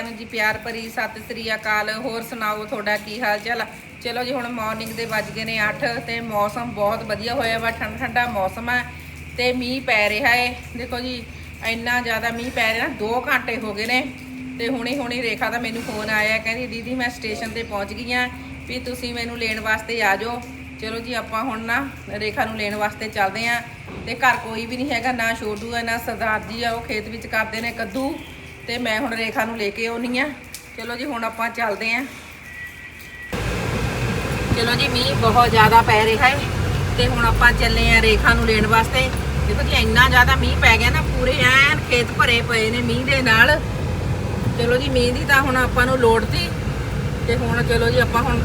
ਸਾਰਿਆਂ ਨੂੰ ਜੀ ਪਿਆਰ ਭਰੀ ਸਤਿ ਸ੍ਰੀ ਅਕਾਲ। ਹੋਰ ਸੁਣਾਓ, ਤੁਹਾਡਾ ਕੀ ਹਾਲ ਚਾਲ? ਚਲੋ ਜੀ, ਹੁਣ ਮਾਰਨਿੰਗ ਦੇ ਵੱਜ ਗਏ ਨੇ 8 ਤੇ ਮੌਸਮ ਬਹੁਤ ਵਧੀਆ ਹੋਇਆ ਵਾ, ਠੰਡਾ ਠੰਡਾ ਮੌਸਮ ਹੈ ਤੇ ਮੀਂਹ ਪੈ ਰਿਹਾ ਏ। ਦੇਖੋ ਜੀ, ਇੰਨਾ ਜ਼ਿਆਦਾ ਮੀਂਹ ਪੈ ਰਿਹਾ 2 ਘੰਟੇ ਹੋ ਗਏ ਨੇ ਤੇ ਹੁਣੇ ਹੁਣੇ ਰੇਖਾ ਦਾ ਮੈਨੂੰ ਫੋਨ ਆਇਆ, ਕਹਿੰਦੀ ਦੀਦੀ ਮੈਂ ਸਟੇਸ਼ਨ ਤੇ ਪਹੁੰਚ ਗਈ ਆ ਵੀ ਤੁਸੀਂ ਮੈਨੂੰ ਲੈਣ ਵਾਸਤੇ ਆ ਜਾਓ। ਚਲੋ ਜੀ, ਆਪਾਂ ਹੁਣ ਨਾ ਰੇਖਾ ਨੂੰ ਲੈਣ ਵਾਸਤੇ ਚੱਲਦੇ ਆਂ ਤੇ ਘਰ ਕੋਈ ਵੀ ਨਹੀਂ ਹੈਗਾ, ਨਾ ਛੋਟੂ ਹੈ ਨਾ ਸਰਦਾਰ ਜੀ ਆ, ਉਹ ਖੇਤ ਵਿੱਚ ਕਰਦੇ ਨੇ ਕੱਦੂ। ਤੇ ਮੈਂ ਹੁਣ ਰੇਖਾ ਨੂੰ ਲੈ ਕੇ ਆਉਣੀ ਆ। ਚਲੋ ਜੀ, ਹੁਣ ਆਪਾਂ ਚੱਲਦੇ ਆਂ। ਚਲੋ ਜੀ, ਮੀਂਹ ਬਹੁਤ ਜ਼ਿਆਦਾ ਪੈ ਰਿਹਾ ਹੈ ਤੇ ਹੁਣ ਆਪਾਂ ਚੱਲੇ ਆਂ ਰੇਖਾ ਨੂੰ ਲੈਣ ਵਾਸਤੇ। ਦੇਖੋ ਜੀ, ਇੰਨਾ ਜ਼ਿਆਦਾ ਮੀਂਹ ਪੈ ਗਿਆ ਨਾ, ਪੂਰੇ ਐਨ ਖੇਤ ਭਰੇ ਪਏ ਨੇ ਮੀਂਹ ਦੇ ਨਾਲ। ਚਲੋ ਜੀ, ਮੀਂਹ ਦੀ ਤਾਂ ਹੁਣ ਆਪਾਂ ਨੂੰ ਲੋੜ ਸੀ। ਤੇ ਹੁਣ ਚਲੋ ਜੀ, ਆਪਾਂ ਹੁਣ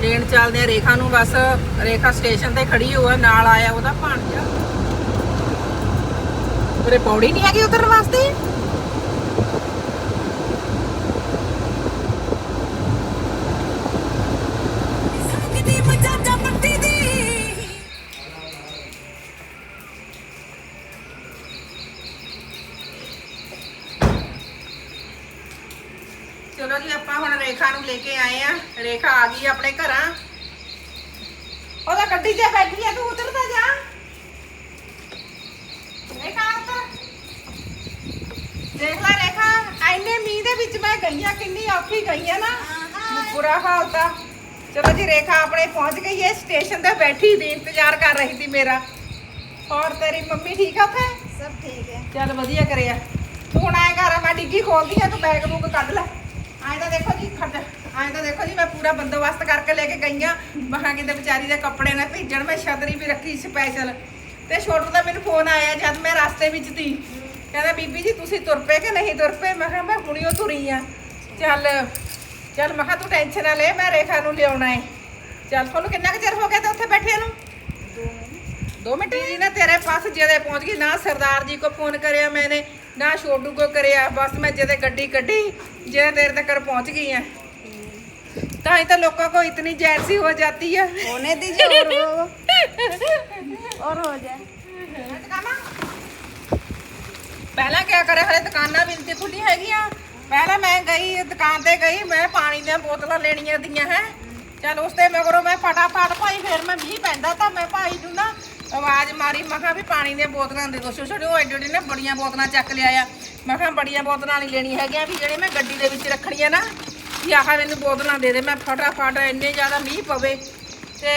ਲੈਣ ਚੱਲਦੇ ਆ ਰੇਖਾ ਨੂੰ। ਬਸ ਰੇਖਾ ਸਟੇਸ਼ਨ ਤੇ ਖੜੀ ਹੋਆ, ਨਾਲ ਆਇਆ ਉਹਦਾ ਭਾਣਜਾ। ਉਰੇ ਪੌੜੀ ਨਹੀਂ ਹੈਗੀ ਉਤਰਨ ਵਾਸਤੇ? ਆਪਾਂ ਹੁਣ ਰੇਖਾ ਨੂੰ ਲੈ ਕੇ ਆਏ ਆ। ਰੇਖਾ ਆ ਗਈ ਆਪਣੇ ਘਰਾਂ। ਉਹਦਾ ਗੱਡੀ 'ਚ ਬੈਠੀ ਆ ਤੂੰ ਉਤਰ ਤਾਂ ਜਾ। ਰੇਖਾ ਉਤਰ ਦੇਖ ਲੈ ਰੇਖਾ ਐਨੇ ਮੀਂਹ ਦੇ ਵਿੱਚ ਮੈਂ ਗਈ ਆ ਕਿੰਨੀ ਔਖੀ ਗਈ ਆ ਨਾ। ਬੁਰਾ ਹਾਲ ਤਾਂ। ਚਲੋ ਜੀ ਰੇਖਾ ਆਪਣੇ ਪਹੁੰਚ ਗਈ ਹੈ ਸਟੇਸ਼ਨ ਤੇ ਬੈਠੀ ਦੀ ਇੰਤਜ਼ਾਰ ਕਰ ਰਹੀ ਸੀ ਮੇਰਾ। ਔਰ ਤੇਰੀ ਮੰਮੀ ਠੀਕ ਆ ਉੱਥੇ? ਸਭ ਠੀਕ ਹੈ। ਚੱਲ ਵਧੀਆ ਕਰਿਆ। ਤੂੰ ਹੁਣ ਆਏ ਘਰ ਮੈਂ ਡਿੱਗੀ ਖੋਲਦੀ ਆ ਤੂੰ ਬੈਗ ਬੁੱਕ ਕੱਢ ਲੈ। ਆਏ ਤਾਂ ਦੇਖੋ ਜੀ ਦੇਖੋ ਜੀ ਮੈਂ ਪੂਰਾ ਬੰਦੋਬਸਤ ਕਰਕੇ ਲੈ ਕੇ ਗਈਆਂ ਮਹਾਂ ਕਿਤੇ ਵਿਚਾਰੀ ਦੇ ਕੱਪੜੇ ਨਾ ਭੇਜਣ ਮੈਂ ਰੱਖੀ ਸਪੈਸ਼ਲ ਦਾ ਮੈਨੂੰ ਫੋਨ ਆਇਆ ਰਸਤੇ ਵਿੱਚ ਸੀ। ਕਹਿੰਦਾ ਬੀਬੀ ਜੀ ਤੁਸੀਂ ਤੁਰ ਪਏ ਕਿ ਨਹੀਂ ਤੁਰ ਪਏ? ਮੈਂ ਕਿਹਾ ਮੈਂ ਹੁਣੀ ਉਹ ਤੁਰੀ ਆ। ਚੱਲ ਚੱਲ ਮੈਂ ਕਿਹਾ ਤੂੰ ਟੈਨਸ਼ਨ ਨਾ ਲੈ ਮੈਂ ਰੇਖਾ ਨੂੰ ਲਿਆਉਣਾ ਏ। ਚੱਲ ਤੁਹਾਨੂੰ ਕਿੰਨਾ ਕੁ ਚਿਰ ਹੋ ਗਿਆ ਤੇ ਉੱਥੇ ਬੈਠੇ ਨੂੰ? 2 ਮਿੰਟ। ਹੀ ਤੇਰੇ ਪਾਸ ਜਿਹੜੇ ਪਹੁੰਚ ਗਈ ਨਾ ਸਰਦਾਰ ਜੀ ਕੋ ਫੋਨ ਕਰਿਆ ਮੈਨੇ। मैंने ना छोटू को करया बस मैं जदे गड्डी कड्डी जे देर तक पहुंच गई है ताई तो लोगों को इतनी जैसी हो जाती है होने दीजिए और हो और हो जाए ਪਹਿਲਾਂ ਕਿਆ ਕਰੇ ਹਲੇ ਦੁਕਾਨਾਂ ਵੀ ਇੰਤੀ ਖੁੱਲੀ ਹੈਗੀਆਂ ਪਹਿਲਾਂ ਮੈਂ ਗਈ ਦੁਕਾਨ ਤੇ ਗਈ ਮੈਂ ਪਾਣੀ ਦੀਆਂ ਬੋਤਲਾਂ ਲੈਣੀਆਂ ਦੀਆਂ ਹੈ ਚਲ ਉਸ ਤੇ ਮਗਰੋਂ ਮੈਂ ਫਟਾਫਟ ਭਾਈ ਫਿਰ ਮੈਂ ਮੀਂਹ ਪੈਂਦਾ ਤਾਂ ਮੈਂ ਭਾਈ ਨੂੰ ਨਾ ਆਵਾਜ਼ ਮਾਰੀ, ਮੈਂ ਕਿਹਾ ਵੀ ਪਾਣੀ ਦੀਆਂ ਬੋਤਲਾਂ ਦੇ ਦੋ ਛੋਟੇ ਛੋਟੇ ਉਹ ਐਡੇ ਐਡੇ ਨੇ ਬੜੀਆਂ ਬੋਤਲਾਂ ਚੱਕ ਲਿਆਇਆ ਮੈਂ ਕਿਹਾ ਬੜੀਆਂ ਬੋਤਲਾਂ ਨਹੀਂ ਲੈਣੀ ਹੈਗੀਆਂ ਵੀ ਜਿਹੜੇ ਮੈਂ ਗੱਡੀ ਦੇ ਵਿੱਚ ਰੱਖਣੀਆਂ ਨਾ, ਵੀ ਆਹ ਮੈਨੂੰ ਬੋਤਲਾਂ ਦੇ ਦੇ, ਮੈਂ ਫਟਾਫਟ ਇੰਨੇ ਜ਼ਿਆਦਾ ਮੀਂਹ ਪਵੇ। ਤੇ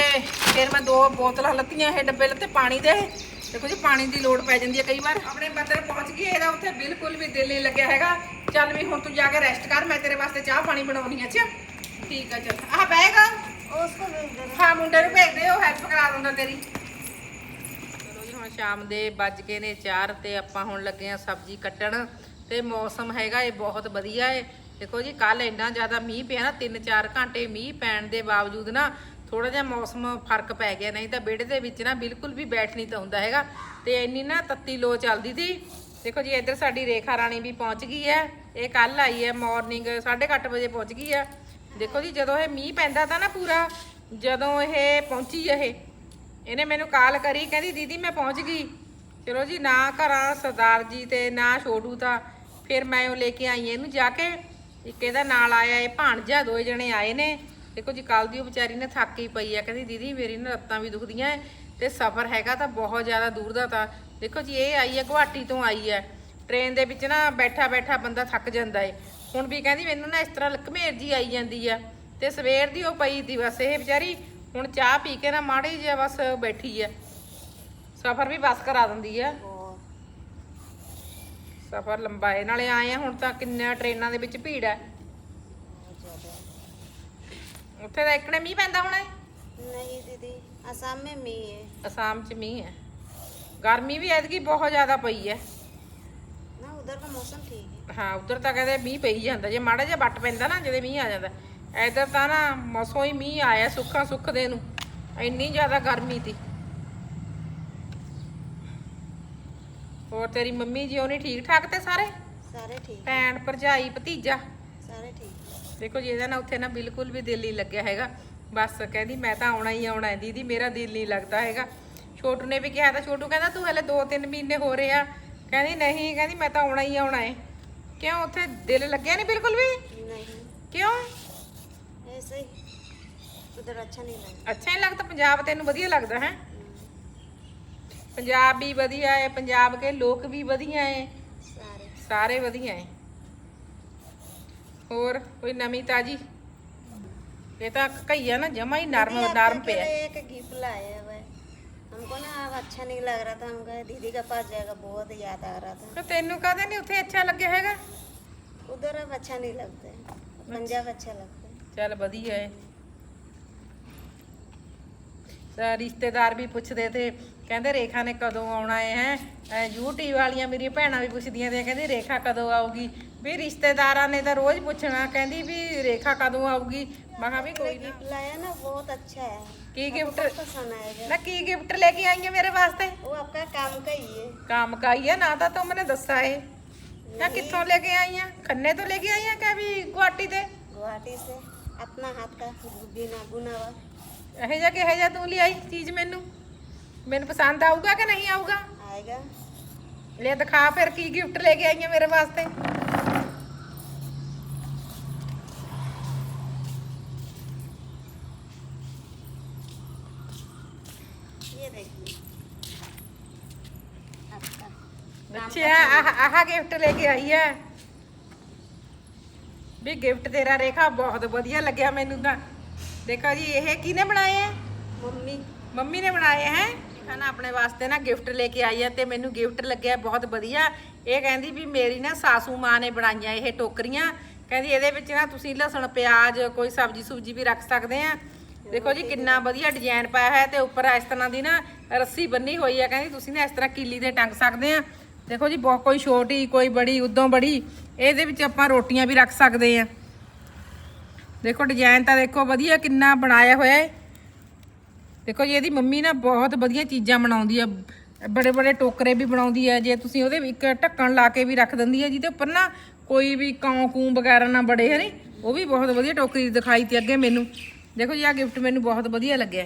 ਫਿਰ ਮੈਂ ਦੋ ਬੋਤਲਾਂ ਲੱਤੀਆਂ ਇਹ ਡੱਬੇ ਲੱਤੇ ਪਾਣੀ ਦੇ। ਦੇਖੋ ਜੀ, ਪਾਣੀ ਦੀ ਲੋੜ ਪੈ ਜਾਂਦੀ ਹੈ ਕਈ ਵਾਰ। ਆਪਣੇ ਬੰਦਰ ਪਹੁੰਚ ਗਏ ਇਹਦਾ ਉੱਥੇ ਬਿਲਕੁਲ ਵੀ ਦਿਲ ਨਹੀਂ ਲੱਗਿਆ ਹੈਗਾ। ਚੱਲ ਵੀ ਹੁਣ ਤੂੰ ਜਾ ਕੇ ਰੈਸਟ ਕਰ, ਮੈਂ ਤੇਰੇ ਵਾਸਤੇ ਚਾਹ ਪਾਣੀ ਬਣਾਉਣੀ ਹੈ ਅੱਛਾ? ਠੀਕ ਆ ਚੱਲ ਆਹ ਬੈਗ और उसको भेज दे ਹਾਂ ਮੁੰਡੇ ਨੂੰ ਭੇਜ ਦੇ ਉਹ ਹੈਲਪ ਕਰਾ ਦਿੰਦਾ ਤੇਰੀ ਚਲੋ ਜੀ ਹੁਣ ਸ਼ਾਮ ਦੇ ਵੱਜ ਗਏ ਨੇ 4 ਤੇ ਆਪਾਂ ਹੁਣ ਲੱਗੇ ਆ ਸਬਜ਼ੀ ਕੱਟਣ ਤੇ ਮੌਸਮ ਹੈਗਾ ਇਹ ਬਹੁਤ ਵਧੀਆ ਹੈ ਦੇਖੋ ਜੀ ਕੱਲ ਇੰਨਾ ਜ਼ਿਆਦਾ ਮੀਂਹ ਪਿਆ ਨਾ 3-4 ਘੰਟੇ ਮੀਂਹ ਪੈਣ ਦੇ ਬਾਵਜੂਦ ਨਾ ਥੋੜਾ ਜਿਹਾ ਮੌਸਮ ਫਰਕ ਪੈ ਗਿਆ ਨਹੀਂ ਤਾਂ ਵਿਹੜੇ ਦੇ ਵਿੱਚ ਨਾ ਬਿਲਕੁਲ ਵੀ ਬੈਠ ਨਹੀਂ ਤਾਂ ਹੁੰਦਾ ਹੈਗਾ ਤੇ ਇੰਨੀ ਨਾ ਤੱਤੀ ਲੋ ਚੱਲਦੀ ਸੀ ਦੇਖੋ ਜੀ ਇੱਧਰ ਸਾਡੀ ਰੇਖਾ ਰਾਣੀ ਵੀ ਪਹੁੰਚ ਗਈ ਹੈ ਇਹ ਕੱਲ ਆਈ ਹੈ ਮਾਰਨਿੰਗ 8:30 ਵਜੇ ਪਹੁੰਚ ਗਈ ਹੈ ਦੇਖੋ ਜੀ, ਜਦੋਂ ਇਹ ਮੀਂਹ ਪੈਂਦਾ ਤਾਂ ਨਾ ਪੂਰਾ, ਜਦੋਂ ਇਹ ਪਹੁੰਚੀ ਇਹ, ਇਹਨੇ ਮੈਨੂੰ ਕਾਲ ਕਰੀ, ਕਹਿੰਦੀ, ਦੀਦੀ, ਮੈਂ ਪਹੁੰਚ ਗਈ। ਚਲੋ ਜੀ, ਨਾ ਘਰਾਂ ਸਰਦਾਰ ਜੀ ਤੇ ਨਾ ਛੋਟੂ ਤਾਂ, ਫਿਰ ਮੈਂ ਉਹ ਲੈ ਕੇ ਆਈ ਇਹਨੂੰ ਜਾ ਕੇ। ਇੱਕ ਇਹਦਾ ਨਾਲ ਆਇਆ, ਇਹ ਭਾਣਜਾ, ਦੋਏ ਜਣੇ ਆਏ ਨੇ। ਦੇਖੋ ਜੀ ਕੱਲ ਦੀ ਉਹ ਵਿਚਾਰੀ ਨੇ ਥੱਕ ਹੀ ਪਈ ਆ, ਕਹਿੰਦੀ, ਦੀਦੀ, ਮੇਰੀ ਨਾ ਲੱਤਾਂ ਵੀ ਦੁਖਦੀਆਂ ਐ ਤੇ ਸਫ਼ਰ ਹੈਗਾ ਤਾਂ ਬਹੁਤ ਜ਼ਿਆਦਾ ਦੂਰ ਦਾ ਤਾਂ। ਦੇਖੋ ਜੀ, ਇਹ ਆਈ ਹੈ, ਗੁਹਾਟੀ ਤੋਂ ਆਈ ਹੈ। ਟ੍ਰੇਨ ਦੇ ਵਿੱਚ ਨਾ ਬੈਠਾ ਬੈਠਾ ਬੰਦਾ ਥੱਕ ਜਾਂਦਾ ਏ। ਹੁਣ ਵੀ ਕਹਿੰਦੀ ਮੈਨੂੰ ਨਾ ਇਸ ਤਰ੍ਹਾਂ ਲਕਮੇਰ ਜੀ ਆਈ ਜਾਂਦੀ ਆ। ਤੇ ਸਵੇਰ ਦੀ ਉਹ ਪਈ ਦੀ ਬਸ ਇਹ ਵਿਚਾਰੀ ਹੁਣ ਚਾਹ ਪੀ ਕੇ ਨਾ ਮਾੜੀ ਜਿਹਾ ਬਸ ਬੈਠੀ ਆ। ਸਫ਼ਰ ਵੀ ਬਸ ਕਰਾ ਦਿੰਦੀ ਆ। ਸਫ਼ਰ ਲੰਬਾ ਹੈ ਨਾਲੇ ਆਏ ਆ ਹੁਣ ਤਾਂ ਕਿੰਨਾ ਟ੍ਰੇਨਾਂ ਦੇ ਵਿੱਚ ਭੀੜ ਹੈ ਉੱਥੇ ਤਾਂ ਇੱਕਣੇ ਮੀਂਹ ਪੈਂਦਾ ਹੋਣਾ ਨਹੀਂ ਦੀਦੀ ਅਸਾਮ ਮੇ ਮੀਂਹ ਹੈ ਅਸਾਮ 'ਚ ਮੀਂਹ ਹੈ ਗਰਮੀ ਵੀ ਐਤਕੀ ਬਹੁਤ ਜ਼ਿਆਦਾ ਪਈ ਹੈ ਨਾ ਉਧਰ ਦਾ ਮੌਸਮ ਠੀਕ ਹਾਂ ਉਧਰ ਤਾਂ ਕਹਿੰਦੇ ਮੀਂਹ ਪਈ ਜਾਂਦਾ। ਜੇ ਮਾੜਾ ਜਿਹਾ ਵੱਟ ਪੈਂਦਾ ਨਾ ਜਦੇ ਮੀਂਹ ਆ ਜਾਂਦਾ। ਇਧਰ ਤਾਂ ਨਾ ਮਸੋਂ ਹੀ ਮੀਂਹ ਆਇਆ ਸੁੱਖਾ ਸੁੱਖ ਦੇ ਨੂੰ। ਇੰਨੀ ਜ਼ਿਆਦਾ ਗਰਮੀ ਸੀ ਹੋਰ ਤੇਰੀ ਮੰਮੀ ਜੀ ਉਹਨੇ ਠੀਕ ਠਾਕ ਤੇ ਸਾਰੇ? ਸਾਰੇ ਠੀਕ। ਭੈਣ ਭਰਜਾਈ ਭਤੀਜਾ? ਸਾਰੇ ਠੀਕ। ਦੇਖੋ ਜੀ ਇਹਦਾ ਨਾ ਉੱਥੇ ਨਾ ਬਿਲਕੁਲ ਵੀ ਦਿਲ ਹੀ ਲੱਗਿਆ ਹੈਗਾ। ਬਸ ਕਹਿੰਦੀ ਮੈਂ ਤਾਂ ਆਉਣਾ ਹੀ ਆਉਣਾ ਹੈ ਦੀਦੀ ਮੇਰਾ ਦਿਲ ਨਹੀਂ ਲੱਗਦਾ ਹੈਗਾ। ਛੋਟੂ ਨੇ ਵੀ ਕਿਹਾ ਤਾਂ ਛੋਟੂ ਕਹਿੰਦਾ ਤੂੰ ਹਲੇ 2-3 ਮਹੀਨੇ ਹੋ ਰਹੇ ਆ। ਕਹਿੰਦੀ ਨਹੀਂ ਕਹਿੰਦੀ ਮੈਂ ਤਾਂ ਆਉਣਾ ਹੀ ਆਉਣਾ ਹੈ। ਕਿਉਂ ਉੱਥੇ ਦਿਲ ਲੱਗਿਆ ਨਹੀਂ ਬਿਲਕੁਲ ਵੀ नहीं ਕਿਉਂ ऐसे ही उधर अच्छा नहीं लगा ਅੱਛਾ ਨਹੀਂ ਲੱਗਦਾ ਪੰਜਾਬ ਤੈਨੂੰ ਵਧੀਆ ਲੱਗਦਾ ਹੈ ਪੰਜਾਬ ਵੀ ਵਧੀਆ ਹੈ ਪੰਜਾਬ ਕੇ ਲੋਕ ਵੀ ਵਧੀਆ ਹੈ सारे ਸਾਰੇ ਵਧੀਆ ਹੈ ਹੋਰ ਕੋਈ ਨਵੀਂ ਤਾਜੀ ਇਹ ਤਾਂ ਕਈਆ ਨਾ ਜਮਾ ਹੀ ਨਰਮ दीदी, ਨਰਮ आपके ਪਿਆ लिए एक गिफ्ट लाए हैं वह हमको ना अब अच्छा नहीं लग रहा था हम कहे दीदी के पास जाएगा बहुत याद आ रहा था ਤੇ ਤੈਨੂੰ ਕਹਦੇ ਨਹੀਂ ਉੱਥੇ ਅੱਛਾ ਲੱਗਿਆ ਹੈਗਾ उधर अब अच्छा नहीं लगता है पंजाब अच्छा लगता है ਚੱਲ ਵਧੀਆ ਹੈ ਤਾਂ ਰਿਸ਼ਤੇਦਾਰ ਵੀ ਪੁੱਛਦੇ ਤੇ ਕਹਿੰਦੇ ਰੇਖਾ ਨੇ ਕਦੋਂ ਆਉਣਾ ਹੈ ਹੈ ਯੂਟਿਊਬ ਵਾਲੀਆਂ ਮੇਰੀਆਂ ਭੈਣਾਂ ਵੀ ਪੁੱਛਦੀਆਂ ਤੇ ਕਹਿੰਦੀ ਰੇਖਾ ਕਦੋਂ ਆਊਗੀ ਵੀ ਰਿਸ਼ਤੇਦਾਰਾਂ ਨੇ ਤਾਂ ਰੋਜ਼ ਪੁੱਛਣਾ ਕਹਿੰਦੀ ਵੀ ਰੇਖਾ ਕਦੋਂ ਆਊਗੀ ਮੈਂ ਕਿਹਾ ਵੀ ਕੋਈ ਨਾ गिफ्ट लाया ना बहुत अच्छा है ਕੀ आपको ਗਿਫਟ बहुत पसंद आएगा ਨਾ ਕੀ ਗਿਫਟ ਲੈ ਕੇ ਆਈ ਹੈ ਮੇਰੇ ਵਾਸਤੇ वो आपका काम का ही है ਕੰਮ ਕਾਈ ਹੈ ਨਾ ਤਾਂ ਤੂੰ ਮੈਨੂੰ ਦੱਸਾ ਏ ਨਾ ਕਿੱਥੋਂ ਲੈ ਕੇ ਆਈ ਆ ਖੰਨੇ ਤੋਂ ਲੈ ਕੇ ਆਈ ਆ ਕਿ ਵੀ ਗੁਆਟੀ ਤੇ गुवाहाटी से अपना हाथ का बिना बुना हुआ ਇਹ ਜਾ ਕਿ ਇਹ ਜਾ ਤੂੰ ਲਿਆਈ ਚੀਜ਼ ਮੈਨੂੰ ਮੈਨੂੰ ਪਸੰਦ ਆਊਗਾ ਕਿ ਨਹੀਂ ਆਊਗਾ आएगा ਲੈ ਦਿਖਾ ਫਿਰ ਕੀ ਗਿਫਟ ਲੈ ਕੇ ਆਈ ਆ ਮੇਰੇ ਵਾਸਤੇ ਅੱਛਾ ਆਹ ਆਹ ਗਿਫਟ ਲੈ ਕੇ ਆਈ ਹੈ ਵੀ ਗਿਫਟ ਤੇਰਾ ਰੇਖਾ ਬਹੁਤ ਵਧੀਆ ਲੱਗਿਆ ਮੈਨੂੰ ਤਾਂ। ਦੇਖੋ ਜੀ ਇਹ ਕਿਹਨੇ ਬਣਾਏ ਆ ਮੰਮੀ। ਮੰਮੀ ਨੇ ਬਣਾਏ ਹੈ। ਰੇਖਾ ਨਾ ਆਪਣੇ ਵਾਸਤੇ ਨਾ ਗਿਫਟ ਲੈ ਕੇ ਆਈ ਹੈ ਲੱਗਿਆ ਬਹੁਤ ਵਧੀਆ। ਇਹ ਕਹਿੰਦੀ ਵੀ ਮੇਰੀ ਨਾ ਸਾਸੂ ਬਣਾਈਆਂ ਇਹ ਟੋਕਰੀਆਂ। ਕਹਿੰਦੀ ਇਹਦੇ ਵਿੱਚ ਨਾ ਤੁਸੀਂ ਲਸਣ ਪਿਆਜ਼ ਕੋਈ ਸਬਜ਼ੀ ਸੁਬਜੀ ਵੀ ਰੱਖ ਸਕਦੇ ਆ। ਦੇਖੋ ਜੀ ਕਿੰਨਾ ਵਧੀਆ ਡਿਜ਼ਾਈਨ ਪਾਇਆ ਹੈ ਤੇ ਉੱਪਰ ਇਸ ਤਰ੍ਹਾਂ ਦੀ ਨਾ ਰੱਸੀ ਬੰਨੀ ਹੋਈ ਹੈ ਕਹਿੰਦੀ ਤੁਸੀਂ ਨਾ ਇਸ ਤਰ੍ਹਾਂ ਕੀਲੀ ਦੇ ਟੰਗ ਸਕਦੇ ਆ। ਦੇਖੋ ਜੀ ਬਹੁਤ ਕੋਈ ਛੋਟੀ, ਕੋਈ ਬੜੀ, ਉਦੋਂ ਬੜੀ, ਇਹਦੇ ਵਿੱਚ ਆਪਾਂ ਰੋਟੀਆਂ ਵੀ ਰੱਖ ਸਕਦੇ ਆ ਦੇਖੋ ਡਿਜ਼ਾਈਨ ਤਾਂ ਦੇਖੋ ਵਧੀਆ ਕਿੰਨਾ ਬਣਾਇਆ ਹੋਇਆ ਹੈ। ਦੇਖੋ ਜੀ, ਇਹਦੀ ਮੰਮੀ ਨਾ ਬਹੁਤ ਵਧੀਆ ਚੀਜ਼ਾਂ ਬਣਾਉਂਦੀ ਆ ਬੜੇ ਬੜੇ ਟੋਕਰੇ ਵੀ ਬਣਾਉਂਦੀ ਆ ਜੇ ਤੁਸੀਂ ਉਹਦੇ ਇੱਕ ਢੱਕਣ ਲਾ ਕੇ ਵੀ ਰੱਖ ਦਿੰਦੀ ਆ ਜਿਹਦੇ ਉੱਪਰ ਨਾ ਕੋਈ ਵੀ ਕੌਂ, ਕੂੰ ਵਗੈਰਾ ਨਾ ਬੜੇ ਹਨੇ ਉਹ ਵੀ ਬਹੁਤ ਵਧੀਆ ਟੋਕਰੀ ਦਿਖਾਈ ਤੇ ਅੱਗੇ ਮੈਨੂੰ। ਦੇਖੋ ਜੀ ਆ ਗਿਫਟ ਮੈਨੂੰ ਬਹੁਤ ਵਧੀਆ ਲੱਗਿਆ।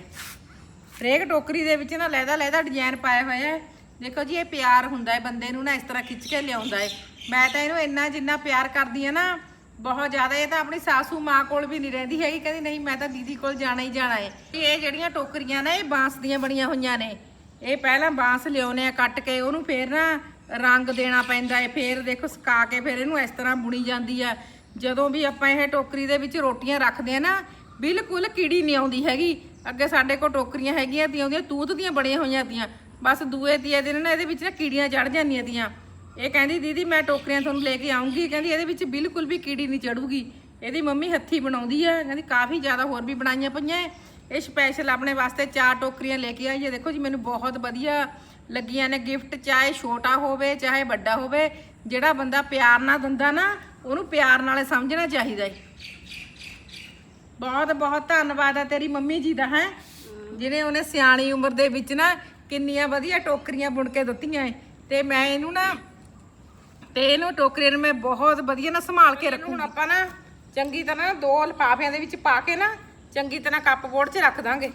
ਹਰੇਕ ਟੋਕਰੀ ਦੇ ਵਿੱਚ ਨਾ ਲੈਦਾ ਲੈਦਾ ਡਿਜ਼ਾਈਨ ਪਾਇਆ ਹੋਇਆ ਹੈ। ਦੇਖੋ ਜੀ, ਇਹ ਪਿਆਰ ਹੁੰਦਾ ਹੈ, ਬੰਦੇ ਨੂੰ ਨਾ ਇਸ ਤਰ੍ਹਾਂ ਖਿੱਚ ਕੇ ਲਿਆਉਂਦਾ ਹੈ। ਮੈਂ ਤਾਂ ਇਹਨੂੰ ਇੰਨਾ ਜਿੰਨਾ ਪਿਆਰ ਕਰਦੀ ਆ ਨਾ, ਬਹੁਤ ਜ਼ਿਆਦਾ, ਇਹ ਤਾਂ ਆਪਣੀ ਸਾਸੂ ਮਾਂ ਕੋਲ ਵੀ ਨਹੀਂ ਰਹਿੰਦੀ ਹੈਗੀ, ਕਹਿੰਦੀ ਨਹੀਂ, ਮੈਂ ਤਾਂ ਦੀਦੀ ਕੋਲ ਜਾਣਾ ਹੀ ਜਾਣਾ ਹੈ। ਇਹ ਜਿਹੜੀਆਂ ਟੋਕਰੀਆਂ ਨੇ, ਇਹ ਬਾਂਸ ਦੀਆਂ ਬਣੀਆਂ ਹੋਈਆਂ ਨੇ। ਇਹ ਪਹਿਲਾਂ ਬਾਂਸ ਲਿਆਉਨੇ ਆ, ਕੱਟ ਕੇ ਉਹਨੂੰ ਫੇਰ ਨਾ ਰੰਗ ਦੇਣਾ ਪੈਂਦਾ ਹੈ। ਫੇਰ ਦੇਖੋ, ਸੁਕਾ ਕੇ ਫੇਰ ਇਹਨੂੰ ਇਸ ਤਰ੍ਹਾਂ ਬੁਣੀ ਜਾਂਦੀ ਆ। ਜਦੋਂ ਵੀ ਆਪਾਂ ਇਹ ਟੋਕਰੀ ਦੇ ਵਿੱਚ ਰੋਟੀਆਂ ਰੱਖਦੇ ਆ ਨਾ, ਬਿਲਕੁਲ ਕੀੜੀ ਨਹੀਂ ਆਉਂਦੀ ਹੈਗੀ। ਅੱਗੇ ਸਾਡੇ ਕੋਲ ਟੋਕਰੀਆਂ ਹੈਗੀਆਂ ਤੀਆਂ ਉਹਦੀਆਂ ਤੂਤ ਦੀਆਂ ਬਣੀਆਂ ਹੋਈਆਂ ਤੀਆਂ। ਬਸ ਦੂਏ ਤੀਏ ਦਿਨ ਨਾ ਇਹਦੇ ਵਿੱਚ ਨਾ ਕੀੜੀਆਂ ਚੜ ਜਾਂਦੀਆਂ ਤੀਆਂ। ਇਹ ਕਹਿੰਦੀ, ਦੀਦੀ, ਮੈਂ ਟੋਕਰੀਆਂ ਤੁਹਾਨੂੰ ਲੈ ਕੇ ਆਉਂਗੀ। ਕਹਿੰਦੀ, ਇਹਦੇ ਵਿੱਚ ਬਿਲਕੁਲ ਵੀ ਕੀੜੀ ਨਹੀਂ ਚੜੂਗੀ ਇਹਦੀ ਮੰਮੀ ਹੱਥੀ ਬਣਾਉਂਦੀ ਆ। ਕਹਿੰਦੀ, ਕਾਫੀ ਜ਼ਿਆਦਾ ਹੋਰ ਵੀ ਬਣਾਈਆਂ ਪਈਆਂ ਐ। ਇਹ ਸਪੈਸ਼ਲ ਆਪਣੇ ਵਾਸਤੇ ਚਾਰ ਟੋਕਰੀਆਂ ਲੈ ਕੇ ਆਈ ਹੈ ਦੇਖੋ ਜੀ, ਮੈਨੂੰ ਬਹੁਤ ਵਧੀਆ ਲੱਗੀਆਂ ਨੇ ਗਿਫਟ ਚਾਹੇ ਛੋਟਾ ਹੋਵੇ, ਚਾਹੇ ਵੱਡਾ ਹੋਵੇ। ਜਿਹੜਾ ਬੰਦਾ ਪਿਆਰ ਨਾਲ ਦਿੰਦਾ ਨਾ, ਉਹਨੂੰ ਪਿਆਰ ਨਾਲ ਸਮਝਣਾ ਚਾਹੀਦਾ ਹੈ ਬਹੁਤ ਬਹੁਤ ਧੰਨਵਾਦ ਆ ਤੇਰੀ ਮੰਮੀ ਜੀ ਦਾ, ਹੈ। ਜਿਹਨੇ ਉਹਨੇ ਸਿਆਣੀ ਉਮਰ ਦੇ ਵਿੱਚ ਨਾ ਕਿੰਨੀਆਂ ਵਧੀਆ ਟੋਕਰੀਆਂ ਬੁਣ ਕੇ ਦਿੱਤੀਆਂ ਏ ਤੇ ਮੈਂ ਇਹਨੂੰ ਨਾ ਤੇ ਇਹਨੂੰ ਟੋਕਰੀਆਂ ਨੂੰ ਮੈਂ ਬਹੁਤ ਵਧੀਆ ਨਾਲ ਸੰਭਾਲ ਕੇ ਰੱਖੂ ਹੁਣ ਆਪਾਂ ਨਾ ਚੰਗੀ ਤਰ੍ਹਾਂ ਦੋ ਲਿਫਾਫਿਆਂ ਦੇ ਵਿੱਚ ਪਾ ਕੇ ਨਾ ਚੰਗੀ ਤਰ੍ਹਾਂ ਕੱਪ ਬੋਰਡ 'ਚ ਰੱਖ ਦਾਂਗੇ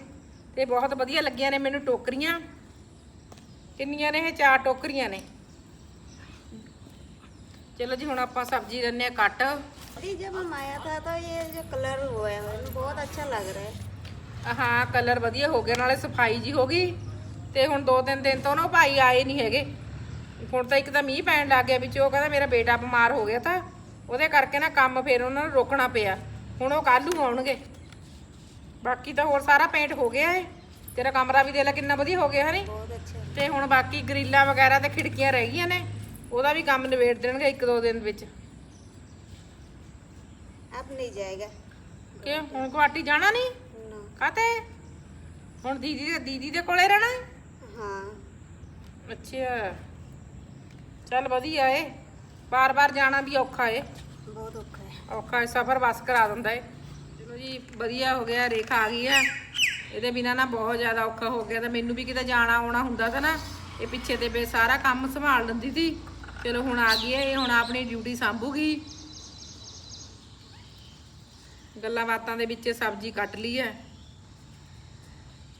ਤੇ ਬਹੁਤ ਵਧੀਆ ਲੱਗੀਆਂ ਨੇ ਮੈਨੂੰ ਟੋਕਰੀਆਂ ਕਿੰਨੀਆਂ ਨੇ ਇਹ ਚਾਰ ਟੋਕਰੀਆਂ ਨੇ ਚਲੋ ਜੀ ਹੁਣ ਆਪਾਂ ਸਬਜ਼ੀ ਰੰਨੇ ਆ ਕੱਟ अभी जब हम आया था तो ये जो कलर हुआ है हमें बहुत अच्छा लग रहा है ਹਾਂ ਕਲਰ ਵਧੀਆ ਹੋ ਗਿਆ ਨਾਲੇ ਸਫਾਈ ਜੀ ਹੋ ਗਈ ਤੇ ਹੁਣ ਦੋ ਤਿੰਨ ਦਿਨ ਤੋਂ ਨਾ ਭਾਈ ਆਏ ਨਹੀਂ ਹੈਗੇ। ਹੁਣ ਤਾਂ ਇੱਕ ਤਾਂ ਮੀਂਹ ਪੈਣ ਲੱਗ ਗਿਆ ਵਿੱਚ ਉਹ ਕਹਿੰਦਾ ਮੇਰਾ ਬੇਟਾ ਬਿਮਾਰ ਹੋ ਗਿਆ ਤਾਂ ਉਹਦੇ ਕਰਕੇ ਨਾ ਕੰਮ ਫੇਰ ਉਹਨਾਂ ਨੂੰ ਰੋਕਣਾ ਪਿਆ। ਹੁਣ ਉਹ ਕੱਲ ਨੂੰ ਆਉਣਗੇ। ਬਾਕੀ ਤਾਂ ਹੋਰ ਸਾਰਾ ਪੇਂਟ ਹੋ ਗਿਆ ਏ। ਤੇਰਾ ਕਮਰਾ ਵੀ ਦੇਖ ਲੈ ਕਿੰਨਾ ਵਧੀਆ ਹੋ ਗਿਆ ਹੈ ਤੇ ਹੁਣ ਬਾਕੀ ਗਰੀਲਾ ਵਗੈਰਾ ਤੇ ਖਿੜਕੀਆਂ ਰਹਿ ਗਈਆਂ ਨੇ। ਉਹਦਾ ਵੀ ਕੰਮ ਨਿਬੇੜ ਦੇਣਗੇ ਇੱਕ ਦੋ ਦਿਨ ਵਿੱਚ। ਆਪ ਨਹੀਂ ਜਾਏਗਾ। ਕਿ ਹੁਣ ਕੁਆਟੀ ਜਾਣਾ ਨਹੀਂ? ਕਾਤੇ ਹੁਣ ਦੀਦੀ ਦੇ ਦੀਦੀ ਦੇ ਕੋਲੇ ਰਹਿਣਾ? ਹਾਂ। ਅੱਛਾ। ਚੱਲ ਵਧੀਆ ਏ। ਬਾਰ-ਬਾਰ ਜਾਣਾ ਵੀ ਔਖਾ ਏ। ਬਹੁਤ ਔਖਾ ਔਖਾ ਸਫ਼ਰ ਬਸ ਕਰਾ ਦਿੰਦਾ ਏ। ਚਲੋ ਜੀ ਵਧੀਆ ਹੋ ਗਿਆ ਰੇਖਾ ਆ ਗਈ ਆ। ਇਹਦੇ ਬਿਨਾ ਨਾ ਬਹੁਤ ਜ਼ਿਆਦਾ ਔਖਾ ਹੋ ਗਿਆ। ਤਾਂ ਮੈਨੂੰ ਵੀ ਕਿਤੇ ਜਾਣਾ ਆਉਣਾ ਹੁੰਦਾ ਤਾਂ ਨਾ ਇਹ ਪਿੱਛੇ ਤੇ ਬੇ ਸਾਰਾ ਕੰਮ ਸੰਭਾਲ ਲੈਂਦੀ ਸੀ। ਚਲੋ ਹੁਣ ਆ ਗਈ ਏ ਇਹ ਹੁਣ ਆਪਣੀ ਡਿਊਟੀ ਸੰਭੂਗੀ। ਗੱਲਾਂ ਬਾਤਾਂ ਦੇ ਵਿੱਚ ਸਬਜ਼ੀ ਕੱਟ ਲਈ ਹੈ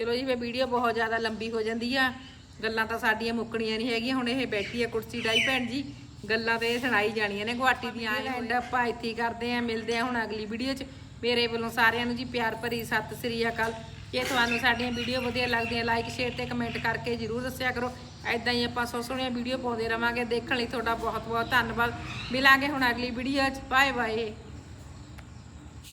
ਚਲੋ ਜੀ ਫੇ ਵੀਡੀਓ ਬਹੁਤ ਜ਼ਿਆਦਾ ਲੰਬੀ ਹੋ ਜਾਂਦੀ ਆ। ਗੱਲਾਂ ਤਾਂ ਸਾਡੀਆਂ ਮੁੱਕਣੀਆਂ ਨਹੀਂ ਹੈਗੀਆਂ। ਹੁਣ ਇਹ ਬੈਠੀ ਆ ਕੁਰਸੀ ਡਾਈ ਭੈਣ ਜੀ। ਗੱਲਾਂ ਤੇ ਸੁਣਾਈ ਜਾਣੀਆਂ ਨੇ ਗੁਆਟੀ ਦੀਆਂ। ਐਂਡ ਆਪਾਂ ਇੱਥੇ ਕਰਦੇ ਆ ਮਿਲਦੇ ਆ ਹੁਣ ਅਗਲੀ ਵੀਡੀਓ 'ਚ। ਮੇਰੇ ਵੱਲੋਂ ਸਾਰਿਆਂ ਨੂੰ ਜੀ ਪਿਆਰ ਭਰੀ ਸਤਿ ਸ੍ਰੀ ਅਕਾਲ। ਜੇ ਤੁਹਾਨੂੰ ਸਾਡੀਆਂ ਵੀਡੀਓ ਵਧੀਆ ਲੱਗਦੀਆਂ ਲਾਈਕ ਸ਼ੇਅਰ ਤੇ ਕਮੈਂਟ ਕਰਕੇ ਜਰੂਰ ਦੱਸਿਆ ਕਰੋ। ਐਦਾਂ ਹੀ ਆਪਾਂ ਸੋ ਸੋਹਣੀਆਂ ਵੀਡੀਓ ਪਾਉਂਦੇ ਰਵਾਂਗੇ। ਦੇਖਣ ਲਈ ਤੁਹਾਡਾ ਬਹੁਤ ਬਹੁਤ ਧੰਨਵਾਦ। ਮਿਲਾਂਗੇ ਹੁਣ ਅਗਲੀ ਵੀਡੀਓ 'ਚ। Bye bye